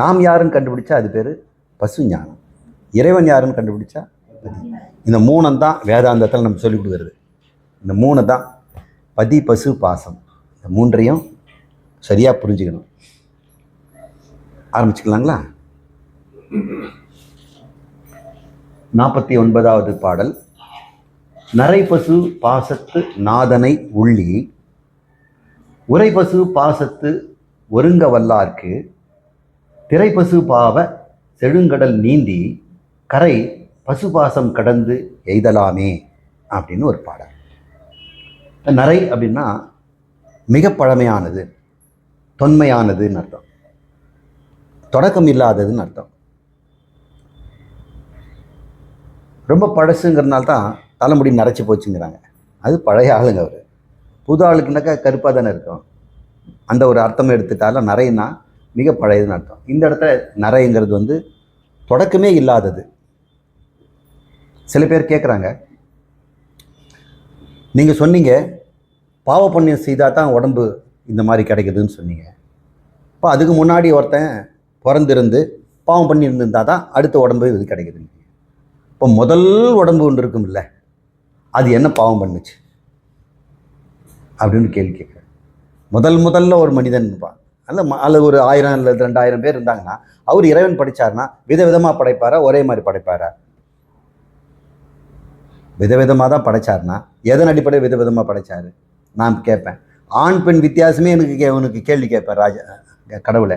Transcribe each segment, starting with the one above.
நாம் யாருன்னு கண்டுபிடிச்சா அது பேர் பசு ஞானம் இறைவன் யாருன்னு கண்டுபிடிச்சா இந்த மூணம் தான் வேதாந்தத்தில் நம்ம சொல்லிக் கொடுக்குறது. இந்த மூணு தான் பதி பசு பாசம். இந்த மூன்றையும் சரியாக புரிஞ்சுக்கணும். ஆரம்பிச்சுக்கலாங்களா? நாற்பத்தி ஒன்பதாவது பாடல். நரைபசு பாசத்து நாதனை உள்ளி உரைபசு பாசத்து ஒருங்க வல்லார்க்கு திரைப்பசு பாவ செழுங்கடல் நீந்தி கரை பசுபாசம் கடந்து எய்தலாமே அப்படின்னு ஒரு பாடல். நரை அப்படின்னா மிக பழமையானது தொன்மையானதுன்னு அர்த்தம். தொடக்கம் இல்லாததுன்னு அர்த்தம். ரொம்ப பழசுங்கிறனால தான் தலைமுடி நரைச்சி போச்சுங்கிறாங்க. அது பழைய ஆளுங்க அவர். புது ஆளுக்குனாக்கா கருப்பாக தானே இருக்கும். அந்த ஒரு அர்த்தம் எடுத்துட்டாலும் நிறையனா மிக பழையதுன்னு அர்த்தம். இந்த இடத்துல நரைங்கிறது வந்து தொடக்கமே இல்லாதது. சில பேர் கேட்குறாங்க நீங்கள் சொன்னீங்க பாவ புண்ணியம் செய்தால் தான் உடம்பு இந்த மாதிரி கிடைக்குதுன்னு சொன்னீங்க. இப்போ அதுக்கு முன்னாடி ஒருத்தன் பிறந்திருந்து பாவம் பண்ணி இருந்திருந்தால் தான் அடுத்த உடம்பு இது கிடைக்குதுங்க இப்போ முதல் உடம்பு ஒன்று இருக்கும்ல அது என்ன பாவம் பண்ணுச்சு? அப்படின்னு கேள்வி கேட்குறேன் முதல் முதல்ல ஒரு மனிதன் இருப்பான். அல்ல அதில் ஒரு ஆயிரம் இல்லை ரெண்டாயிரம் பேர் இருந்தாங்கன்னா அவர் இறைவன் படைச்சாருன்னா விதவிதமாக படைப்பாரா? ஒரே மாதிரி படைப்பாரா? விதவிதமாக தான் படைச்சாருன்னா எதன் அடிப்படையில் விதவிதமாக படைச்சாரு? நான் கேட்பேன். ஆண் பெண் வித்தியாசமே எனக்கு கே உனக்கு கேள்வி கேட்பேன் ராஜா கடவுளை.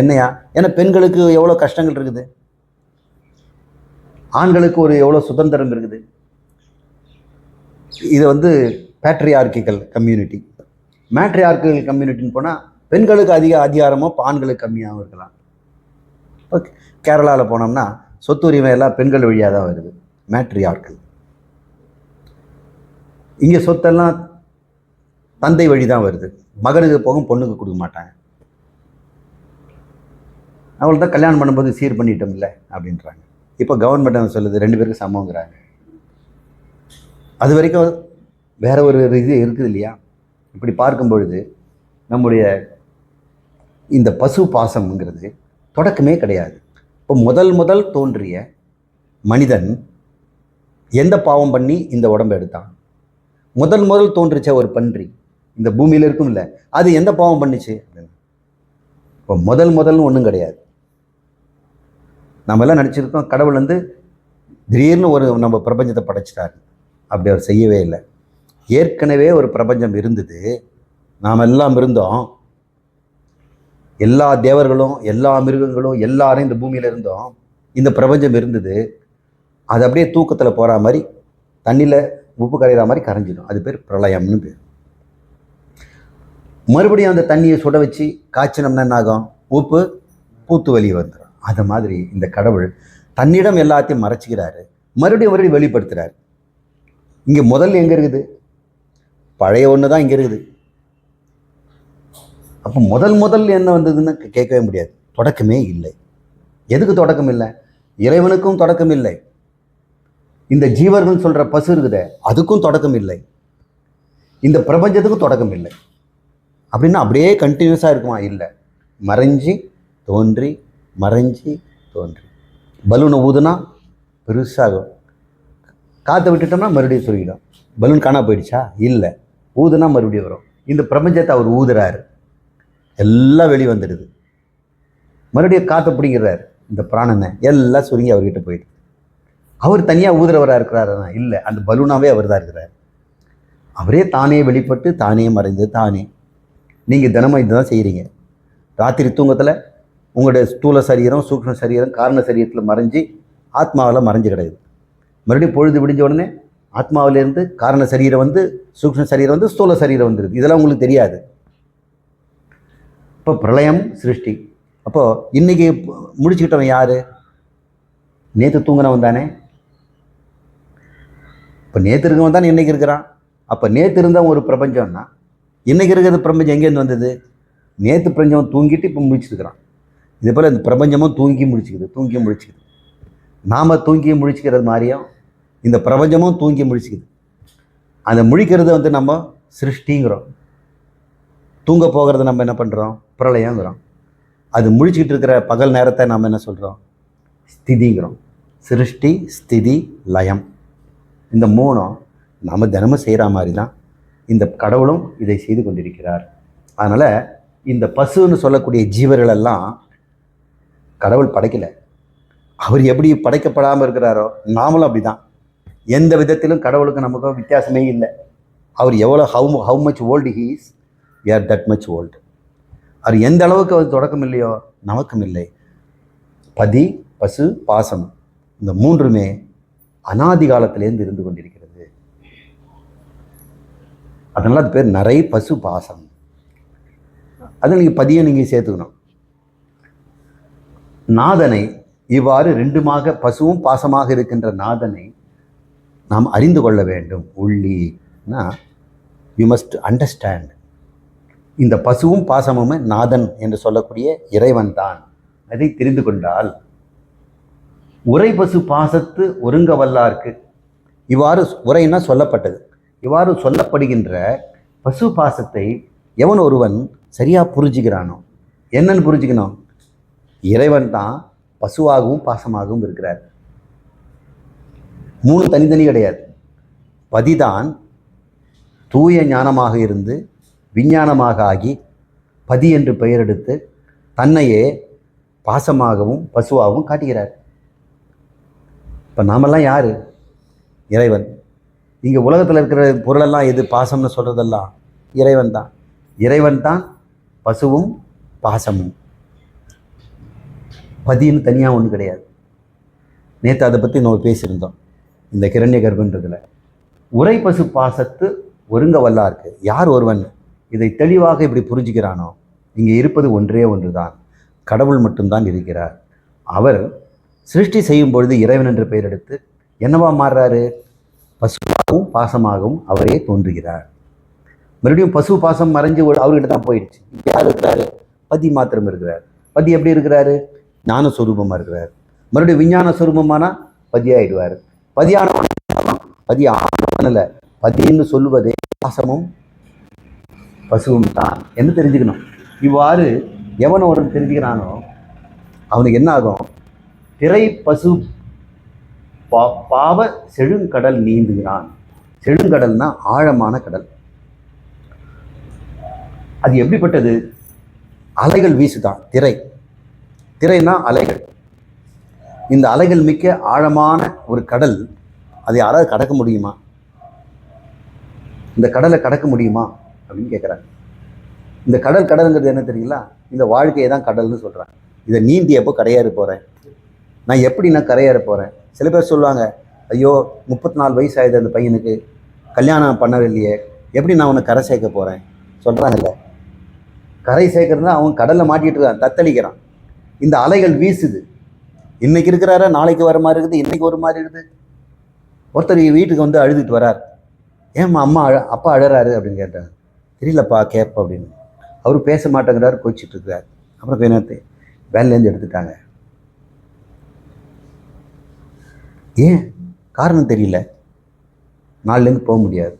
என்னையா? ஏன்னா பெண்களுக்கு எவ்வளோ கஷ்டங்கள் இருக்குது? ஆண்களுக்கு ஒரு எவ்வளோ சுதந்திரம் இருக்குது? இது வந்து பேட்ரியார்கிக்கல் கம்யூனிட்டி மேட்ரியார்கிக்கல் கம்யூனிட்டின்னு போனால் பெண்களுக்கு அதிக அதிகாரமோ இப்ப ஆண்களுக்கு கம்மியாகவும் இருக்கலாம். இப்போ கேரளாவில் போனோம்னா சொத்து உரிமை எல்லாம் பெண்கள் வழியாக தான் வருது. மேட்ரியார்கல் இங்கே சொத்தெல்லாம் தந்தை வழி தான் வருது. மகனுக்கு போகும் பொண்ணுக்கு கொடுக்க மாட்டாங்க. அவள் தான் கல்யாணம் பண்ணும்போது சீர் பண்ணிட்டோம்ல அப்படின்றாங்க. இப்போ கவர்மெண்ட் சொல்லுது ரெண்டு பேருக்கு சமங்கிறாங்க அது வரைக்கும் வேற ஒரு இது இருக்குது இல்லையா? இப்படி பார்க்கும் பொழுது நம்முடைய இந்த பசு பாசம்ங்கிறது தொடக்கமே கிடையாது. இப்போ முதல் முதல் தோன்றிய மனிதன் எந்த பாவம் பண்ணி இந்த உடம்பை எடுத்தான்? முதல் முதல் தோன்றுச்ச ஒரு பன்றி இந்த பூமியில் இருக்கும்ல அது எந்த பாவம் பண்ணுச்சு? இப்போ முதல் முதல்னு ஒன்றும் கிடையாது. நம்ம எல்லாம் நினச்சிருக்கோம் கடவுள் வந்து திடீர்னு ஒரு நம்ம பிரபஞ்சத்தை படைச்சிட்டாரு. அப்படி அவர் செய்யவே இல்லை. ஏற்கனவே ஒரு பிரபஞ்சம் இருந்தது. நாம் எல்லாம் இருந்தோம். எல்லா தேவர்களும் எல்லா மிருகங்களும் எல்லாரும் இந்த பூமியில் இருந்தோம் இந்த பிரபஞ்சம் இருந்தது. அது அப்படியே தூக்கத்தில் போகிற மாதிரி தண்ணியில் உப்பு கரைகிற மாதிரி கரைஞ்சிடும். அது பேர் பிரளயம்னு பேர். மறுபடியும் அந்த தண்ணியை சுட வச்சு காய்ச்சினோம்னா என்ன ஆகும் உப்பு பூத்து வெளியே வந்துடும் அது மாதிரி இந்த கடவுள் தன்னிடம் எல்லாத்தையும் மறைச்சிக்கிறாரு. மறுபடியும் மறுபடியும் வெளிப்படுத்துகிறார் இங்கே முதல்ல எங்கே இருக்குது? பழைய ஒன்று தான் இங்கே இருக்குது. அப்போ முதல் முதல் என்ன வந்ததுன்னு கே- கேட்கவே முடியாது. தொடக்கமே இல்லை. எதுக்கு தொடக்கம் இல்லை? இறைவனுக்கும் தொடக்கம் இல்லை. இந்த ஜீவர்கள் சொல்கிற பசு இருக்குதே அதுக்கும் தொடக்கம் இல்லை. இந்த பிரபஞ்சத்துக்கும் தொடக்கம் இல்லை. அப்படின்னா அப்படியே கண்டினியூஸாக இருக்குமா? இல்லை. மறைஞ்சி தோன்றி மறைஞ்சி தோன்றி. பலூனை ஊதுனா பெருசாகும். காற்றை விட்டுட்டோம்னா மறுபடியும் சொல்லிடும் பலூன் காணா போயிடுச்சா? இல்லை. ஊதுனா மறுபடியும் வரும். இந்த பிரபஞ்சத்தை அவர் ஊதுறாரு. எல்லாம் வெளியே வந்துடுது மறுபடியும் காற்றை பிடிங்கிறார் இந்த பிராணனை. எல்லாம் சுருங்கி அவர்கிட்ட போயிடுது. அவர் தனியாக ஊதுறவராக இருக்கிறாரா? இல்லை. அந்த பலூனாவே அவர் தான் இருக்கிறார். அவரே தானே வெளிப்பட்டு தானே மறைந்து தானே. நீங்கள் தினமும் இதுதான் செய்கிறீங்க ராத்திரி தூங்கத்தில் உங்களுடைய ஸ்தூல சரீரம் சூக்ம சரீரம் காரண சரீரத்தில் மறைஞ்சு ஆத்மாவில் மறைஞ்சு கிடக்குது. மறுபடியும் பொழுது விடிஞ்ச உடனே ஆத்மாவிலேருந்து காரண சரீரம் வந்து சூக்ம சரீரம் வந்து ஸ்தூல சரீரம் வந்துடுது இதெல்லாம் உங்களுக்கு தெரியாது. இப்போ பிரளயம் சிருஷ்டி. அப்போது இன்றைக்கி முடிச்சுக்கிட்டவன் யார்? நேற்று தூங்கினவன் தானே. இப்போ நேற்று இருக்கவன் தானே இன்றைக்கி இருக்கிறான். அப்போ நேற்று இருந்தவன் ஒரு பிரபஞ்சம்னா இன்றைக்கி இருக்கிறது பிரபஞ்சம் எங்கேருந்து வந்தது? நேற்று பிரபஞ்சம் தூங்கிட்டு இப்போ முடிச்சிருக்கிறான் இதே போல் இந்த பிரபஞ்சமும் தூங்கி முடிச்சுக்குது தூங்கி முடிச்சுக்குது. நாம் தூங்கி முழிச்சுக்கிறது மாதிரியும் இந்த பிரபஞ்சமும் தூங்கி முழிச்சுக்குது அந்த முழிக்கிறது வந்து நம்ம சிருஷ்டிங்கிறோம். தூங்க போகிறத நம்ம என்ன பண்ணுறோம் பிரளயங்கிறோம். அது முழிச்சிக்கிட்டு இருக்கிற பகல் நேரத்தை நாம் என்ன சொல்கிறோம் ஸ்திதிங்கிறோம். சிருஷ்டி ஸ்திதி லயம். இந்த மூணும் நாம் தினமும் செய்கிற மாதிரி தான். இந்த கடவுளும் இதை செய்து கொண்டிருக்கிறார். அதனால் இந்த பசுன்னு சொல்லக்கூடிய ஜீவர்கள் எல்லாம் கடவுள் படைக்கலை. அவர் எப்படி படைக்கப்படாமல் இருக்கிறாரோ நாமளும் அப்படி தான் எந்த விதத்திலும் கடவுளுக்கு நமக்கு வித்தியாசமே இல்லை. அவர் எவ்வளோ how how much old he's are that much old அவர் எந்த அளவுக்கு அது தொடக்கம் இல்லையோ நமக்கும் இல்லை. பதி பசு பாசம் இந்த மூன்றுமே அனாதி காலத்திலேருந்து இருந்து கொண்டிருக்கிறது. அதனால் அது பேர் நிறை பசு பாசம். அதில் நீங்கள் பதியை நீங்கள் சேர்த்துக்கணும். நாதனை இவ்வாறு ரெண்டுமாக பசுவும் பாசமாக இருக்கின்ற நாதனை நாம் அறிந்து கொள்ள வேண்டும். உள்ளினா யூ மஸ்ட் அண்டர்ஸ்டாண்ட் இந்த பசுவும் பாசமும் நாதன் என்று சொல்லக்கூடிய இறைவன் தான் அதை தெரிந்து கொண்டால் உரை பசு பாசத்து ஒருங்க வல்லார்க்கு. இவ்வாறு உரைன்னா சொல்லப்பட்டது. இவ்வாறு சொல்லப்படுகின்ற பசு பாசத்தை எவன் ஒருவன் சரியாக புரிஞ்சுக்கிறானோ என்னன்னு புரிஞ்சுக்கணும்? இறைவன் தான் பசுவாகவும் பாசமாகவும் இருக்கிறார். மூணு தனித்தனி கிடையாது. பதிதான் தூய ஞானமாக இருந்து விஞ்ஞானமாக ஆகி பதி என்று பெயர் எடுத்து தன்னையே பாசமாகவும் பசுவாகவும் காட்டுகிறார். இப்போ நாமெல்லாம் யார்? இறைவன். இங்கே உலகத்தில் இருக்கிற பொருளெல்லாம் எது? பாசம்னு சொல்கிறதெல்லாம் இறைவன் தான். இறைவன் தான் பசுவும் பாசமும். பதின்னு தனியாக ஒன்றும் கிடையாது. நேற்று அதை பற்றி நம்ம பேசியிருந்தோம். இந்த கிரண்ய கர்ப்பன்றதில் உரை பசு பாசத்து ஒருங்க வல்லா இருக்குது யார் ஒருவன்? இதை தெளிவாக இப்படி புரிஞ்சுக்கிறானோ? இங்கே இருப்பது ஒன்றே ஒன்று தான் கடவுள் மட்டும்தான் இருக்கிறார். அவர் சிருஷ்டி செய்யும் பொழுது இறைவன் என்று பெயர் எடுத்து என்னவா மாறுறாரு? பசுவாகவும் பாசமாகவும் அவரே தோன்றுகிறார். மறுபடியும் பசு பாசம் மறைஞ்சு அவர்கிட்ட தான் போயிடுச்சு. யார் இருக்கிறாரு? பதி மாத்திரம் இருக்கிறார். பதி எப்படி இருக்கிறாரு? ஞான சொரூபமாக இருக்கிறார். மறுபடியும் விஞ்ஞான சுரூபமானா பதியாயிடுவார் பதியான பதி ஆனல பதின்னு சொல்லுவதே பாசமும் பசுவும் தான் என்ன தெரிஞ்சுக்கணும்? இவ்வாறு எவன் ஒருவன் தெரிஞ்சுக்கிறானோ அவனுக்கு என்ன ஆகும் திரை பசு பா பாவ செழுங்கடல் நீந்துகிறான். செழுங்கடல்னா ஆழமான கடல். அது எப்படிப்பட்டது? அலைகள் வீசுதான் திரை. திரைனா அலைகள். இந்த அலைகள் மிக்க ஆழமான ஒரு கடல் அதை யாராவது கடக்க முடியுமா? இந்த கடலை கடக்க முடியுமா? அப்படின்னு கேட்குறாங்க இந்த கடல் கடலுங்கிறது என்ன தெரியுங்களா? இந்த வாழ்க்கையை தான் கடல்னு சொல்கிறாங்க இதை நீந்தி எப்போ கரையேற போகிறேன் நான் எப்படி நான் கரையேற போகிறேன் சில பேர் சொல்லுவாங்க ஐயோ முப்பத்தி நாலு வயசு ஆகுது அந்த பையனுக்கு. கல்யாணம் பண்ணவில்லையே. எப்படி நான் உன்னை கரை சேர்க்க போகிறேன் சொல்கிறாங்கல்ல கரை சேர்க்கறதுனா அவன் கடலில் மாட்டிகிட்டு இருக்கான் தத்தளிக்கிறான். இந்த அலைகள் வீசுது. இன்னைக்கு இருக்கிறாரா நாளைக்கு வர மாதிரி இருக்குது இன்னைக்கு ஒரு மாதிரி இருக்குது. ஒருத்தர் வீட்டுக்கு வந்து அழுதுட்டு வரார். ஏம்மா அம்மா அழ அப்பா அழறாரு அப்படின்னு கேட்டாங்க. தெரியலப்பா கேப் அப்படின்னு. அவர் பேச மாட்டேங்கிறாரு கோச்சிட்டு இருக்கிறார் அப்புறம் கொஞ்ச நேரத்தை வேலையிலேருந்து எடுத்துட்டாங்க. ஏன்? காரணம் தெரியல. நாலுலேருந்து போக முடியாது.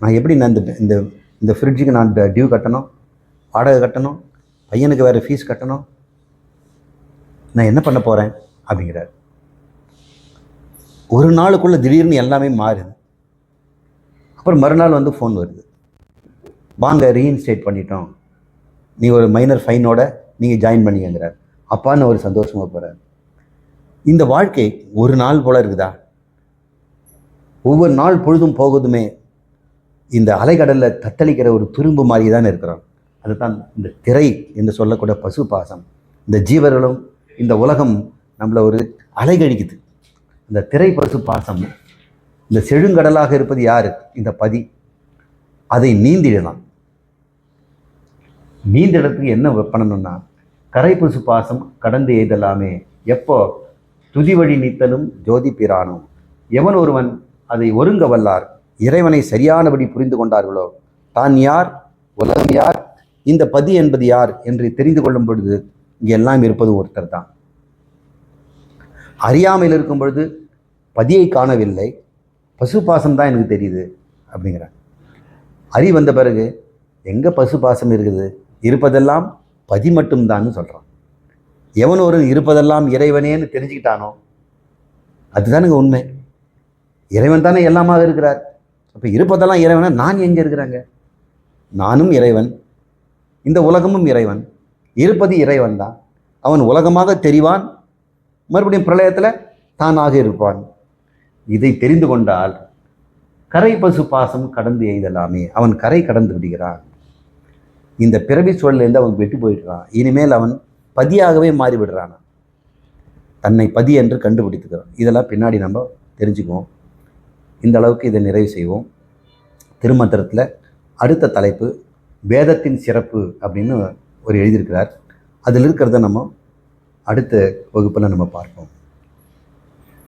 நான் எப்படி நான் இந்த இந்த இந்த ஃப்ரிட்ஜுக்கு நான் டியூ கட்டணும்? வாடகை கட்டணும்? பையனுக்கு வேறு ஃபீஸ் கட்டணும்? நான் என்ன பண்ண போகிறேன் அப்படிங்கிறார். ஒரு நாளுக்குள்ளே திடீர்னு எல்லாமே மாறுது. அப்புறம் மறுநாள் வந்து ஃபோன் வருது. வாங்க ரீஇன்ஸ்டேட் பண்ணிட்டோம். நீ ஒரு மைனர் ஃபைனோட நீங்கள் ஜாயின் பண்ணிக்கங்கிறார். அப்பான்னு ஒரு சந்தோஷமாக போகிறார் இந்த வாழ்க்கை ஒரு நாள் போல இருக்குதா? ஒவ்வொரு நாள் பொழுதும் போகுதுமே இந்த அலைகடலில் தத்தளிக்கிற ஒரு துரும்பு மாதிரி தான் இருக்கிறோம். அதுதான் இந்த திரை என்று சொல்லக்கூடிய பசு பாசம் இந்த ஜீவர்களும் இந்த உலகம் நம்மளை ஒரு அலைகழிக்குது. இந்த திரை பசு பாசம் இந்த செழுங்கடலாக இருப்பது யார்? இந்த பதி. அதை நீந்திடலாம். நீந்திடத்துக்கு என்ன பண்ணணும்னா கரை பாசம் கடந்து எய்தலாமே எப்போ துதி வழி நீத்தலும் ஜோதி பிரானும். எவன் ஒருவன் அதை ஒருங்க வல்லார் இறைவனை சரியானபடி புரிந்து கொண்டார்களோ தான் யார் உலகம் யார் இந்த பதி என்பது யார் என்று தெரிந்து கொள்ளும் பொழுது இங்கே எல்லாம் இருப்பது ஒருத்தர் தான். அறியாமையில் இருக்கும் பொழுது பதியை காணவில்லை பசு பாசம் தான் எனக்கு தெரியுது அப்படிங்கிறார். அறி வந்த பிறகு எங்கே பசு பாசம் இருக்குது? இருப்பதெல்லாம் பதி மட்டும்தான்னு சொல்கிறான் எவன் ஒரு இருப்பதெல்லாம் இறைவனேன்னு தெரிஞ்சுக்கிட்டானோ அதுதானுங்க உண்மை. இறைவன் தானே எல்லாமாக இருக்கிறார். அப்போ இருப்பதெல்லாம் இறைவனா? நான் எங்கே இருக்கிறாங்க? நானும் இறைவன் இந்த உலகமும் இறைவன். இருப்பது இறைவன் தான். அவன் உலகமாக தெரிவான். மறுபடியும் பிரளயத்தில் தானாக இருப்பான். இதை தெரிந்து கொண்டால் கரை பசு பாசம் கடந்து எய்தலாமே. அவன் கரை கடந்து விடுகிறான். இந்த பிறவி சூழலேருந்து அவன் வெட்டி போயிடுறான். இனிமேல் அவன் பதியாகவே மாறிவிடுறான். தன்னை பதி என்று கண்டுபிடித்துக்கிறான். இதெல்லாம் பின்னாடி நம்ம தெரிஞ்சுக்குவோம். இந்த அளவுக்கு இதை நிறைவு செய்வோம். திருமந்திரத்தில் அடுத்த தலைப்பு வேதத்தின் சிறப்பு அப்படின்னு ஒரு எழுதியிருக்கிறார். அதில் இருக்கிறத நம்ம அடுத்த வகுப்பில் நம்ம பார்ப்போம்.